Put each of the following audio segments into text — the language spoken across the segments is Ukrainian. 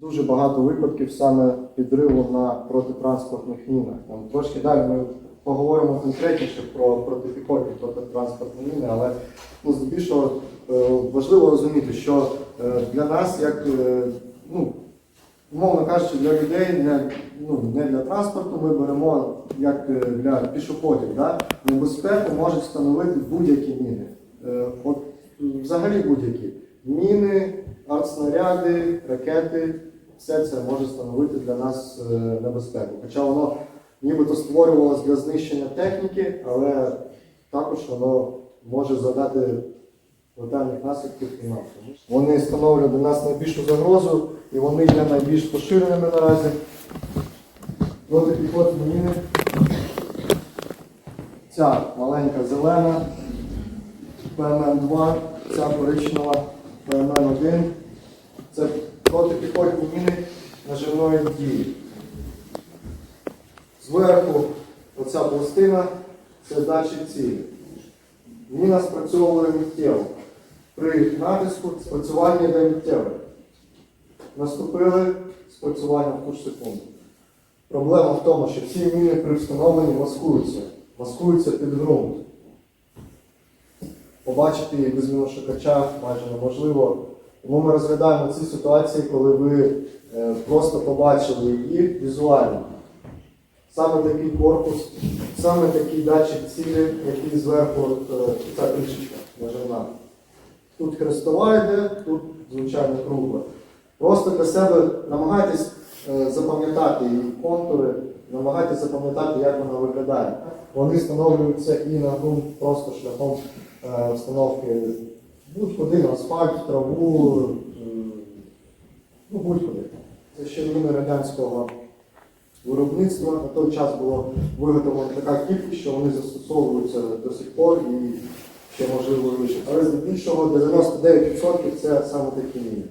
Дуже багато випадків саме підриву на протитранспортних мінах. Там трошки далі ми поговоримо конкретніше про протипіхотні протитранспортні міни, але ну, здебільшого е, важливо розуміти, що е, для нас, як е, ну, умовно кажучи, для людей, не, ну, не для транспорту, ми беремо як для пішоходів. Да? Небезпеку можуть становити будь-які міни. От взагалі будь-які. Міни, артснаряди, ракети, все це може становити для нас е, небезпеку. Хоча воно нібито створювалося для знищення техніки, але також воно може завдати летальних наслідків і нам. Вони становлять для нас найбільшу загрозу і вони є найбільш поширеними наразі. Протипіхотні міни. Ця маленька зелена, ПМН-2, ця коричнева, ПМН-1. Це протипіхотні міни наживної дії. Зверху оця пластина це датчик цілі. Міна спрацьовує миттєво. При натиску спрацювання йде миттєве. Наступили спрацювання в ту ж секунду. Проблема в тому, що ці міни при встановленні маскуються. Маскуються під ґрунт. Побачити їх без міношукача майже неможливо. Тому ми розглядаємо ці ситуації, коли ви е, просто побачили їх візуально. Саме такий корпус, саме такий датчик цілі, який зверху е, ця кришечка наживна. Тут хрестова йде, тут звичайно кругла. Просто для себе намагайтесь е, запам'ятати її контури, намагайтесь запам'ятати, як вона виглядає. Вони встановлюються і на ґрунт просто шляхом встановки будь-куди на асфальт, траву, ну будь-куди. Це ще міни радянського виробництва. На той час було виготовлена така кількість, що вони застосовуються до сих пор і ще можливо вище. Але здебільшого 99% це саме такі міни.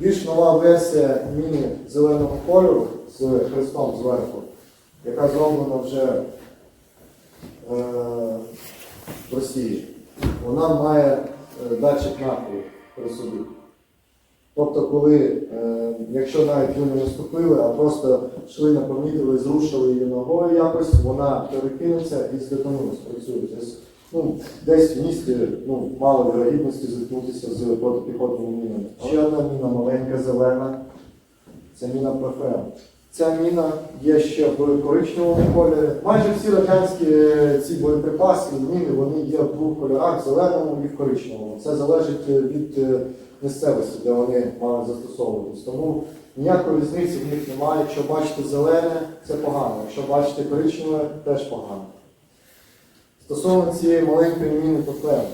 Більш нова версія міни зеленого кольору з хрестом зверху, яка зроблена вже е, в Росії. Вона має е, датчик напрямку при собі. Тобто, коли, е, якщо навіть ви не наступили, а просто йшли, не помітили, зрушили її ногою якось, вона перекинеться і здетонує, спрацює. Тобто, ну, десь в місті ну, мало вірогідності зіткнутися з протипіхотними мінами. Ще одна міна маленька, зелена, це міна ПФМ. Ця міна є ще в коричневому кольорі. Майже всі радянські е, ці боєприпаси, міни, вони є в двох кольорах, зеленому і в коричневому. Це залежить е, від е, місцевості, де вони мають застосовуватись. Тому ніякої різниці в них немає. Якщо бачите зелене, це погано. Якщо бачите коричневе, теж погано. Стосовно цієї маленької міни ПФМ.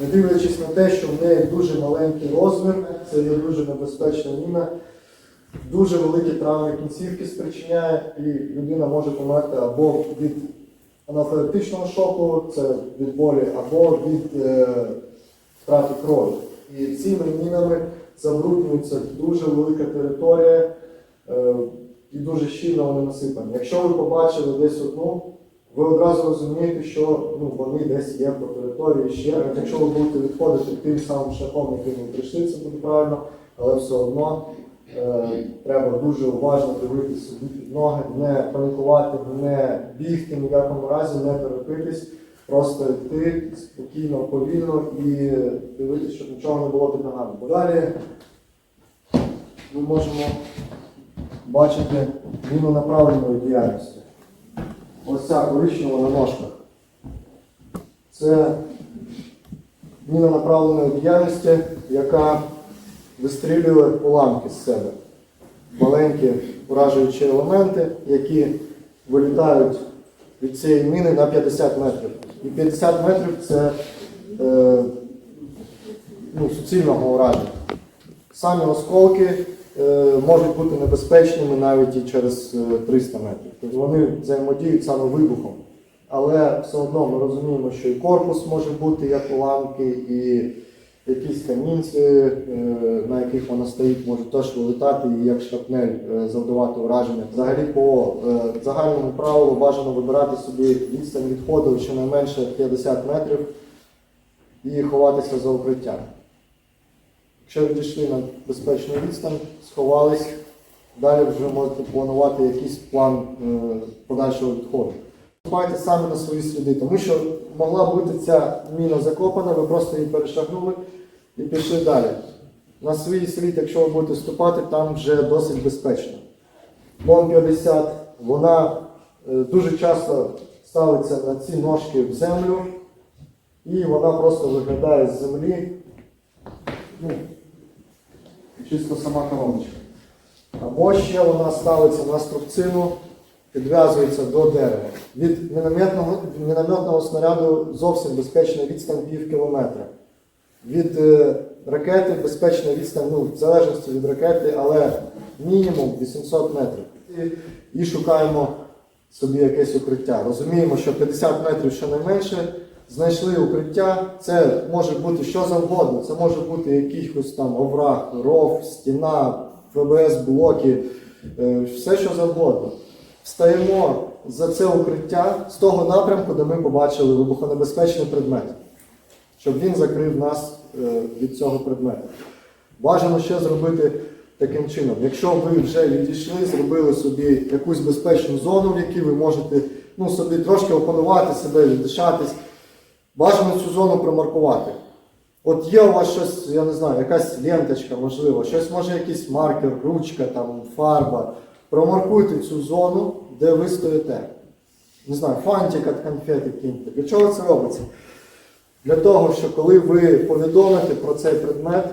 Не дивлячись на те, що в неї дуже маленький розмір, це є дуже небезпечна міна, дуже великі травми кінцівки спричиняє, і людина може померти або від анафілактичного шоку, це від болі, або від е, втрати крові. І цими мінами забруднюється дуже велика територія е, і дуже щільно вони насипані. Якщо ви побачили десь одну, ви одразу розумієте, що ну, вони десь є по території ще. Якщо ви будете відходити тим самим шляхом, яким ви прийшли, це буде правильно, але все одно треба дуже уважно дивитися собі під ноги, не панікувати, не бігти ні в якому разі, не торопитись, просто йти спокійно, повільно і дивитися, щоб нічого не було під ногами. Бо далі ми можемо бачити міну направленої діяльності. Ось ця коричнева на ножках. Це міна направленої діяльності, яка вистрілює уламки з себе. Маленькі уражуючі елементи, які вилітають від цієї міни на 50 метрів. І 50 метрів це е, ну, суцільного ураження. Самі осколки е, можуть бути небезпечними навіть і через е, 300 метрів. Тобто вони взаємодіють саме вибухом. Але все одно ми розуміємо, що і корпус може бути як уламки, і якісь камінці, е, на яких вона стоїть, можуть теж вилетати і як шрапнель е, завдавати ураження. Взагалі по е, загальному правилу бажано вибирати собі відстань відходу щонайменше 50 метрів і ховатися за укриттям. Якщо відійшли на безпечну відстань, сховались, далі вже можете планувати якийсь план подальшого відходу. Ступайте саме на свої сліди, тому що могла бути ця міна закопана, ви просто її перешагнули і пішли далі. На свій слід, якщо ви будете ступати, там вже досить безпечно. Бом 50, вона е, дуже часто ставиться на ці ножки в землю, і вона просто виглядає з землі. Ну, чисто сама короночка. Або ще вона ставиться на струбцину, підв'язується до дерева. Від мінометного, мінометного снаряду зовсім безпечна відстань пів. Від е, ракети безпечна відстань, ну, в залежності від ракети, але мінімум 800 метрів. І, і шукаємо собі якесь укриття. Розуміємо, що 50 метрів щонайменше знайшли укриття. Це може бути що завгодно. Це може бути якийсь там овраг, ров, стіна, ФБС, блоки, е, все що завгодно. Встаємо за це укриття з того напрямку, де ми побачили вибухонебезпечний предмет, щоб він закрив нас е, від цього предмету. Бажано ще зробити таким чином. Якщо ви вже відійшли, зробили собі якусь безпечну зону, в якій ви можете ну, собі трошки опанувати себе, віддишатись, бажано цю зону промаркувати. От є у вас щось, я не знаю, якась ленточка, можливо, щось може якийсь маркер, ручка, там, фарба. Промаркуйте цю зону, де ви стоїте. Не знаю, фантик від конфети киньте. Для чого це робиться? Для того, що коли ви повідомите про цей предмет,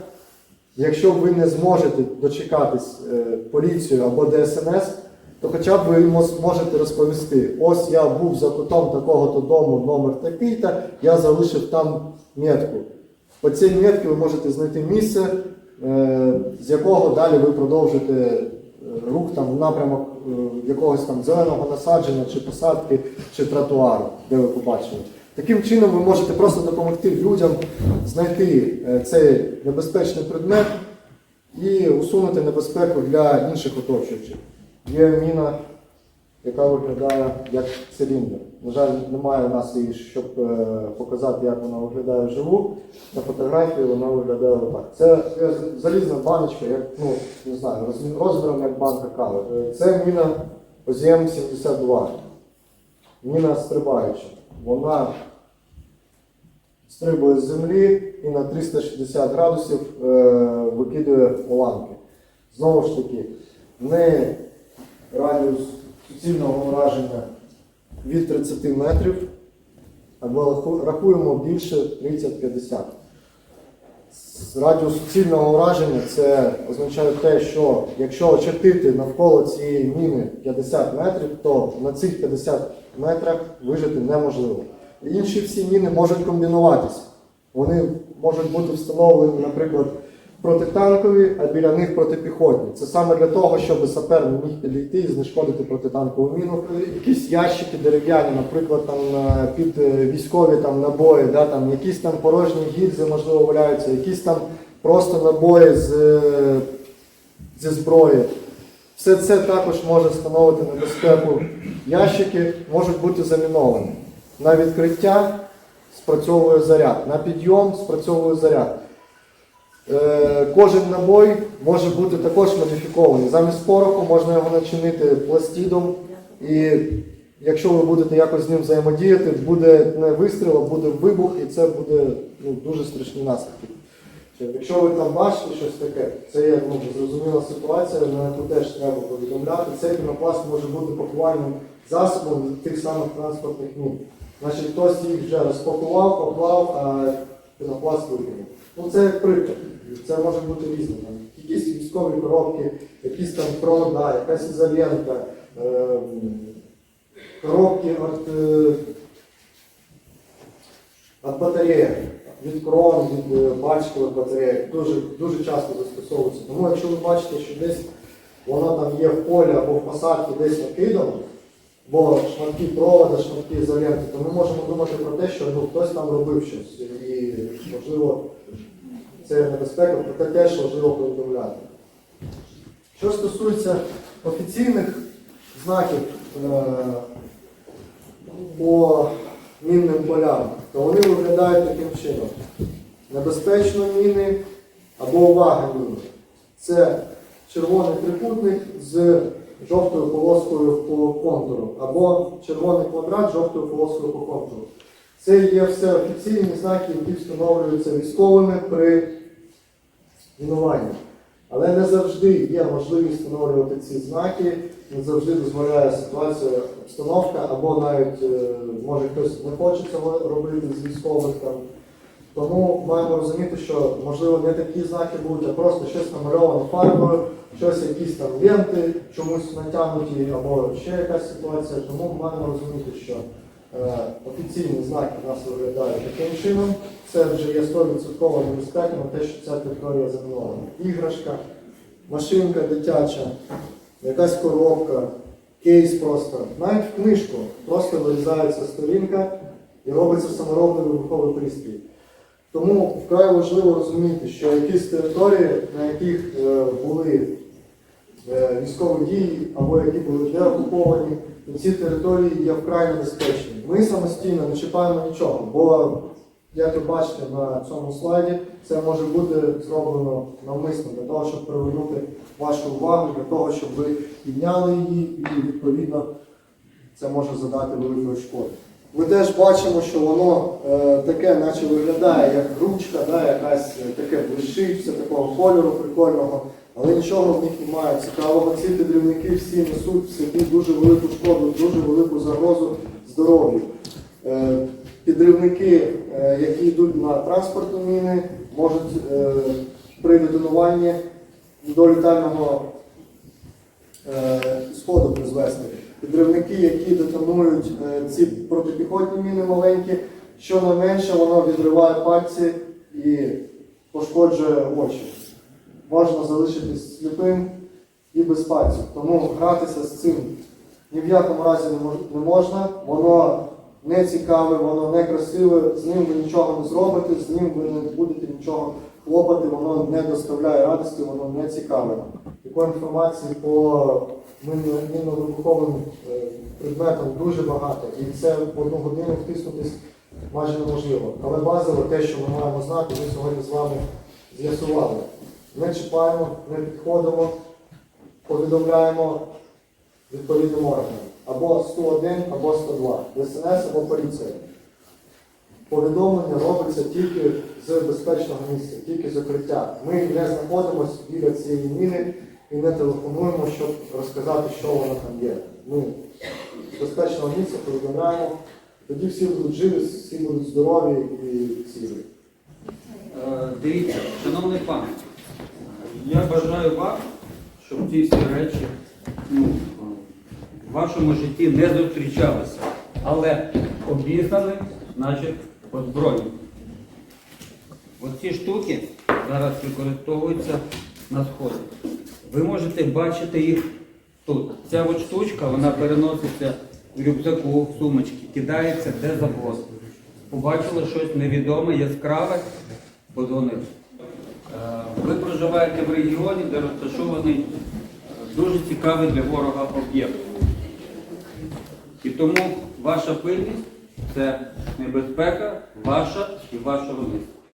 якщо ви не зможете дочекатись е, поліцію або ДСНС, то хоча б ви можете розповісти, ось я був за кутом такого-то дому, номер такий-то, я залишив там метку. По цій метці ви можете знайти місце, е, з якого далі ви продовжите рух там, в напрямок е, якогось там зеленого насадження, чи посадки, чи тротуару, де ви побачили. Таким чином ви можете просто допомогти людям знайти е, цей небезпечний предмет і усунути небезпеку для інших оточуючих. Є міна, яка виглядає як циліндр. На жаль, немає у нас її, щоб е, показати, як вона виглядає вживу. На фотографії вона виглядає отак. Це е, залізна баночка, як, ну, не знаю, роз- розміром як банка кави. Е, Це міна ОЗМ-72. Міна стрибаюча. Вона стрибує з землі і на 360 градусів е, викидує уламки. Знову ж таки, не радіус суцільного враження від 30 метрів, або рахуємо більше 30-50. Радіус суцільного враження це означає те, що якщо очертити навколо цієї міни 50 метрів, то на цих 50 метрах вижити неможливо. Інші всі міни можуть комбінуватися. Вони можуть бути встановлені, наприклад, протитанкові, а біля них протипіхотні. Це саме для того, щоб сапер не міг підійти і знешкодити протитанкову міну. Якісь ящики дерев'яні, наприклад, там е, під е, військові там набої, да, там якісь там порожні гільзи, можливо, валяються, якісь там просто набої з, е, зі зброї. Все це також може становити небезпеку. Ящики можуть бути заміновані. На відкриття спрацьовує заряд, на підйом спрацьовує заряд. Е, Кожен набой може бути також модифікований. Замість пороху можна його начинити пластидом. І якщо ви будете якось з ним взаємодіяти, буде не вистріл, а буде вибух, і це буде ну, дуже страшні наслідки. Якщо ви там бачите щось таке, це є ну, зрозуміла ситуація, на яку теж треба повідомляти. Цей пінопласт може бути пакувальним засобом тих самих транспортних мін. Значить, хтось їх вже розпакував, поклав, а пінопласт викинув. Ну це як приклад. Це може бути різне. Якісь військові коробки, якісь там провода, якась ізолента, ем, коробки від, е, батареї, від крон, від е, пальчикових батарей. Дуже, дуже часто застосовується. Тому якщо ви бачите, що десь воно там є в полі або в посадці десь накидано, бо шматки провода, шматки ізоленти, то ми можемо думати про те, що ну, хтось там робив щось. І можливо це небезпека, про те теж важливо повідомляти. Що стосується офіційних знаків е, по мінним полям, то вони виглядають таким чином. Небезпечно міни або увага міни. Це червоний трикутник з жовтою полоскою по контуру, або червоний квадрат жовтою полоскою по контуру. Це є все офіційні знаки, які встановлюються військовими при мінуванні. Але не завжди є можливість встановлювати ці знаки, не завжди дозволяє ситуація, обстановка, або навіть е, може хтось не хоче цього робити з військових там. Тому маємо розуміти, що можливо не такі знаки будуть, а просто щось намальоване фарбою, щось якісь там ленти чомусь натягнуті, або ще якась ситуація. Тому маємо розуміти, що е, офіційні знаки у нас виглядають таким чином. Це вже є 100% небезпека на те, що ця територія замінована. Іграшка, машинка дитяча, якась коробка, кейс просто. Навіть в книжку просто вирізається сторінка і робиться саморобний вибуховий пристрій. Тому вкрай важливо розуміти, що якісь території, на яких е, були е, військові дії або які були не окуповані, ці території є вкрай небезпечні. Ми самостійно не чіпаємо нічого, бо, як ви бачите на цьому слайді, це може бути зроблено навмисно для того, щоб привернути вашу увагу, для того, щоб ви підняли її і відповідно це може задати великої шкоди. Ми теж бачимо, що воно е, таке, наче виглядає як ручка, да, якась е, таке блищить, такого кольору прикольного, але нічого в них немає цікавого. Ці підривники всі несуть в собі дуже велику шкоду, дуже велику загрозу здоров'ю. Е, підривники, е, які йдуть на транспортні міни, можуть е, при детонуванні до літального е, сходу призвести. Підривники, які детонують е, ці протипіхотні міни маленькі, щонайменше воно відриває пальці і пошкоджує очі. Можна залишитись сліпим і без пальців. Тому гратися з цим ні в якому разі не можна. Воно не цікаве, воно не красиве, з ним ви нічого не зробите, з ним ви не будете нічого хлопати, воно не доставляє радості, воно не цікаве. Такої інформації по мінно-вибуховим е, предметам дуже багато, і це в одну годину втиснутись майже неможливо. Але базово те, що ми маємо знати, ми сьогодні з вами з'ясували. Не чіпаємо, не підходимо, повідомляємо відповідним органам. Або 101, або 102, ДСНС або поліція. Повідомлення робиться тільки з безпечного місця, тільки з укриття. Ми не знаходимося біля цієї міни і не телефонуємо, щоб розказати, що вона там є. Ми з безпечного місця повідомляємо, тоді всі будуть живі, всі будуть здорові і цілі. Е, Дивіться, шановний пане, я бажаю вам, щоб ці всі речі ну, в вашому житті не зустрічалися, але обізнані, значить, озброєні. Оці штуки зараз використовуються на сході. Ви можете бачити їх тут. Ця от штучка, вона переноситься в рюкзаку, в сумочки, кидається де завгодно. Побачили щось невідоме, яскраве, подзвонили. Е, Ви проживаєте в регіоні, де розташований е, дуже цікавий для ворога об'єкт. І тому ваша пильність це небезпека ваша і вашого міста.